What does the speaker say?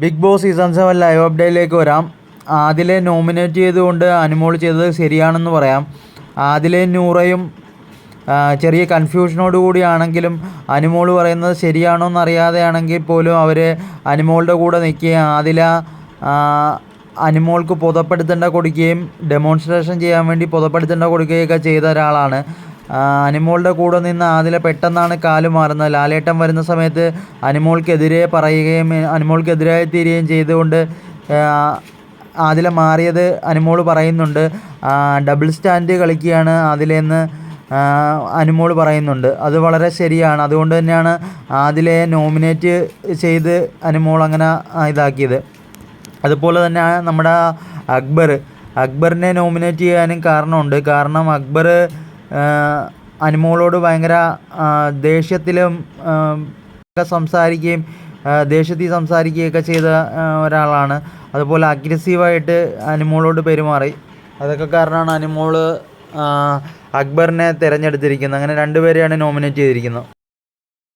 Bigg Boss season seven live അപ്ഡേറ്റിലേക്ക് വരാം. ആദിലെ nominate ചെയ്തുകൊണ്ട് അനുമോൾ ചെയ്തത് ശരിയാണെന്ന് പറയാം. ആദിലെ നൂറയും ചെറിയ കൺഫ്യൂഷനോട് കൂടിയാണെങ്കിലും അനുമോൾ പറയുന്നത് ശരിയാണോ എന്നറിയാതെയാണെങ്കിൽ പോലും അവർ അനുമോളുടെ കൂടെ നിൽക്കുകയും ആദില അനുമോൾക്ക് പുതപ്പെടുത്തേണ്ട കൊടുക്കുകയും ഡെമോൺസ്ട്രേഷൻ ചെയ്യാൻ വേണ്ടി പുതപ്പെടുത്തേണ്ട കൊടുക്കുകയൊക്കെ ചെയ്ത ഒരാളാണ്. അനുമോളുടെ കൂടെ നിന്ന് ആദില പെട്ടെന്നാണ് കാൽ മാറുന്നത്. ലാലേട്ടൻ വരുന്ന സമയത്ത് അനിമോൾക്കെതിരെ പറയുകയും അനുമോൾക്കെതിരായി തീരുകയും ചെയ്തുകൊണ്ട് ആദില മാറിയത് അനിമോൾ പറയുന്നുണ്ട്. ഡബിൾ സ്റ്റാൻഡ് കളിക്കുകയാണ് ആദിലെന്ന് അനുമോൾ പറയുന്നുണ്ട്. അത് വളരെ ശരിയാണ്. അതുകൊണ്ട് തന്നെയാണ് ആദിലെ നോമിനേറ്റ് ചെയ്ത് അനുമോൾ അങ്ങനെ ഇതാക്കിയത്. അതുപോലെ തന്നെ നമ്മുടെ അക്ബർ. അക്ബറിനെ നോമിനേറ്റ് ചെയ്യാനും കാരണമുണ്ട്. കാരണം അക്ബർ അനുമോളോട് ഭയങ്കര ദേഷ്യത്തിലും ഒക്കെ സംസാരിക്കുകയും ദേഷ്യത്തിൽ സംസാരിക്കുകയൊക്കെ ചെയ്ത ഒരാളാണ്. അതുപോലെ അഗ്രസീവായിട്ട് അനുമോളോട് പെരുമാറി. അതൊക്കെ കാരണമാണ് അനുമോൾ അക്ബറിനെ തിരഞ്ഞെടുത്തിരിക്കുന്നത്. അങ്ങനെ രണ്ടുപേരെയാണ് നോമിനേറ്റ് ചെയ്തിരിക്കുന്നത്.